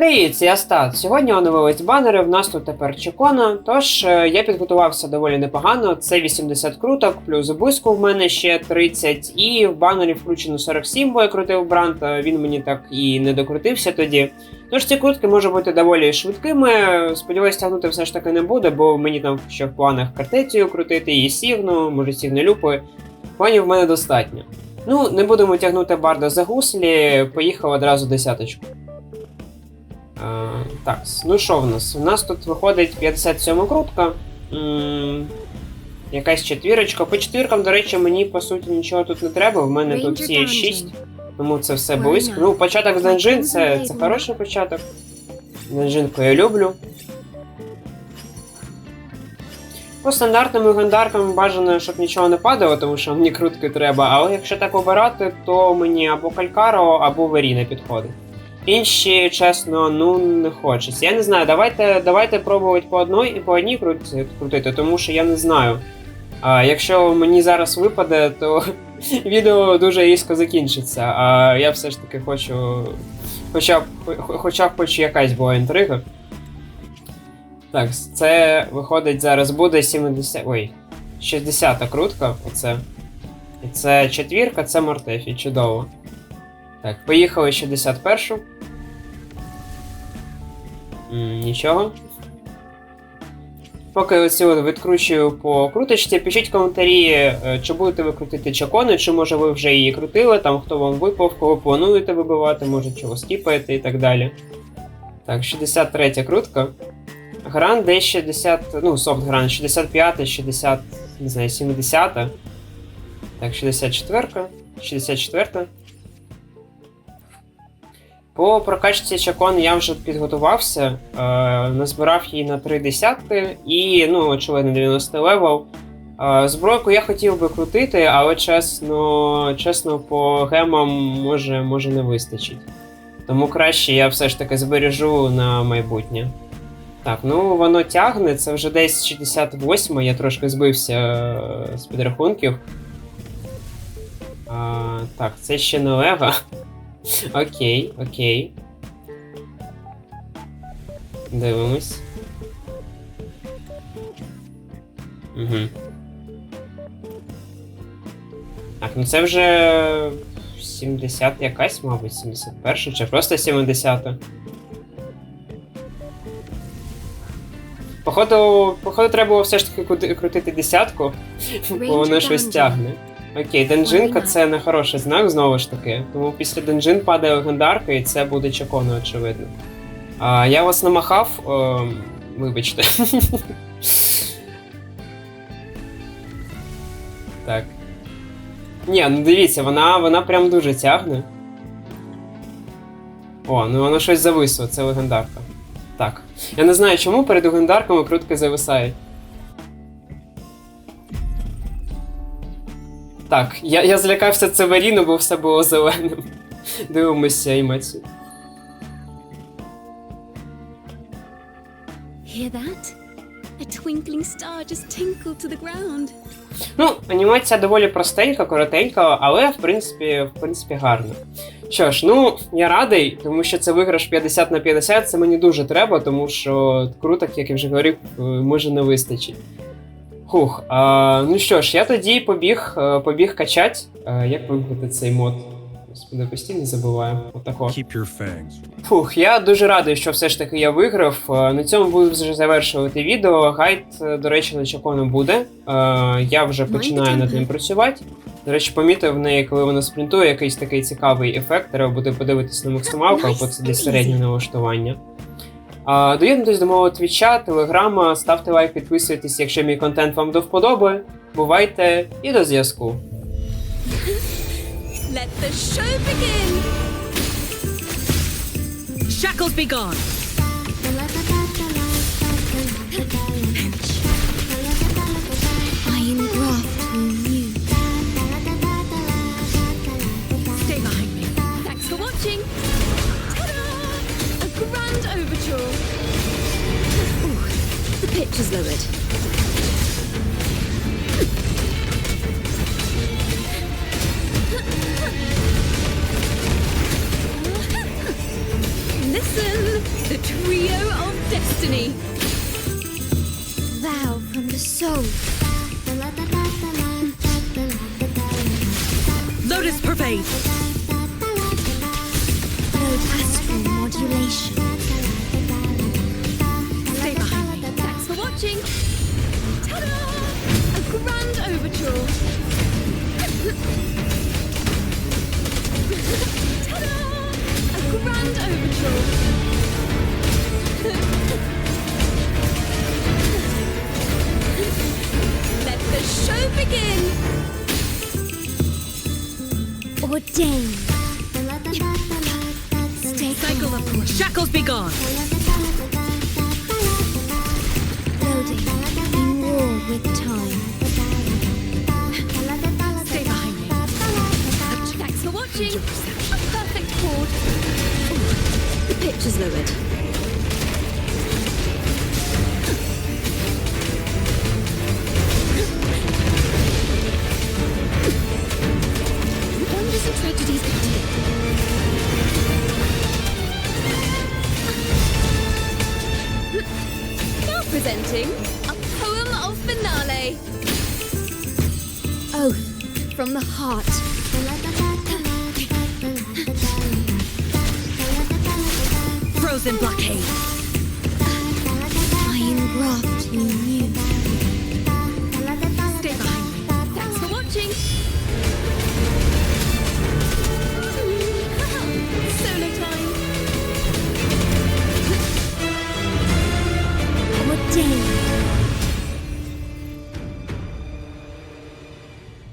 Привіт, я Стат. Сьогодні оновились банери. В нас тут тепер чекона. Тож е, я підготувався доволі непогано. Це 80 круток, плюс близько в мене ще 30, і в банері включено 47, бо я крутив бранд. а Він мені так і не докрутився тоді. Тож ці крутки можуть бути доволі швидкими. Сподіваюсь, тягнути все ж таки не буде, бо мені там ще в планах картецію крутити, і сігну, може сігну люпи. Планів в мене достатньо. Ну, не будемо тягнути барда за гуслі, поїхав одразу десяточку. Е, так, ну що в нас? У нас тут виходить 57 крутка. Якась четвірочка. По четвіркам, до речі, мені по суті нічого тут не треба. В мене тут всі є 6, тому це все близько. Ну, початок з данжин це, це хороший початок. Данжинку я люблю. По стандартним легендаркам бажано, щоб нічого не падало, тому що мені крутки треба. Але якщо так обирати, то мені або Калькаро, або Веріна підходить. Інші, чесно, ну не хочеться. Я не знаю, давайте, давайте пробувати по одній і по одній крути- крутити, тому що я не знаю. А, якщо мені зараз випаде, то відео дуже різко закінчиться. А я все ж таки хочу. Хоча б, хо- хоча б хоч якась була інтрига. Так, це виходить зараз буде 70. Ой, 60 крутка, оце. І це четвірка, це Мортефі, чудово. Так, поїхали 61. М, Нічого. Поки от відкручую по круточці, пишіть коментарі, е, чи будете ви крутити чакони, чи може ви вже її крутили, там хто вам випав, кого плануєте вибивати, може чого скіпаєте і так далі. Так, 63 крутка. Гран десь 60, ну, софт гран 65, 60, не знаю, 70. Так, 64, 64. По прокачці чакон я вже підготувався, е, назбирав її на 3 десятки і, ну, очевидно, 90 левел. Е, збройку я хотів би крутити, але чесно, чесно, по гемам може, може не вистачить. Тому краще я все ж таки збережу на майбутнє. Так, ну воно тягне, це вже десь 68, я трошки збився е, з підрахунків. А, так, це ще не лева. Окей, окей. Дивимось. Угу. Так, ну це вже 70 якась, мабуть, 71 чи просто 70. Походу, походу, треба було все ж таки крути- крутити десятку, бо воно щось тягне. Окей, денджинка це не хороший знак, знову ж таки. Тому після денджин падає легендарка, і це буде чаконо, очевидно. А, я вас намахав. О, вибачте. так. Ні, ну дивіться, вона, вона прям дуже тягне. О, ну воно щось зависло, це легендарка. Так. Я не знаю, чому перед легендарками крутки зависають. Так, я, я злякався Цеверіну, бо все було зеленим. Дивимося анімацію. Hear that? A twinkling star just tinkled to the ground. Ну, анімація доволі простенька, коротенька, але в принципі, в принципі гарна. Що ж, ну, я радий, тому що це виграш 50 на 50, це мені дуже треба, тому що круток, як я вже говорив, е, може не вистачить. Хух, а, ну що ж, я тоді побіг, е, побіг качать. Е, Як вимкнути цей мод? Господи, постійно забуваю. Отако. Keep your fangs. Фух, я дуже радий, що все ж таки я виграв. Е, На цьому буду вже завершувати відео. Гайд, до речі, на чакону буде. Я вже починаю над ним працювати. До речі, помітив в неї, коли вона спринтує, якийсь такий цікавий ефект. Треба буде подивитись на максималку, бо це десь середнє налаштування. Доєднуйтесь до мого твіча, телеграма, ставте лайк, підписуйтесь, якщо мій контент вам до вподоби. Бувайте і до зв'язку. Let the show begin! Shackles be gone. Grand overture! Ooh, the pitch is lowered. Listen. The trio of destiny. Vow from the soul. Lotus pervade. Astral modulation. A grand overture. A grand overture. Let the show begin. Ordained. Stay Cycle of. Shackles be gone. For watching. A perfect chord. The pitch is lowered. Wonders and tragedies continue. Now presenting a poem of finale. Oath from the heart. Frozen blockade. I engraft you.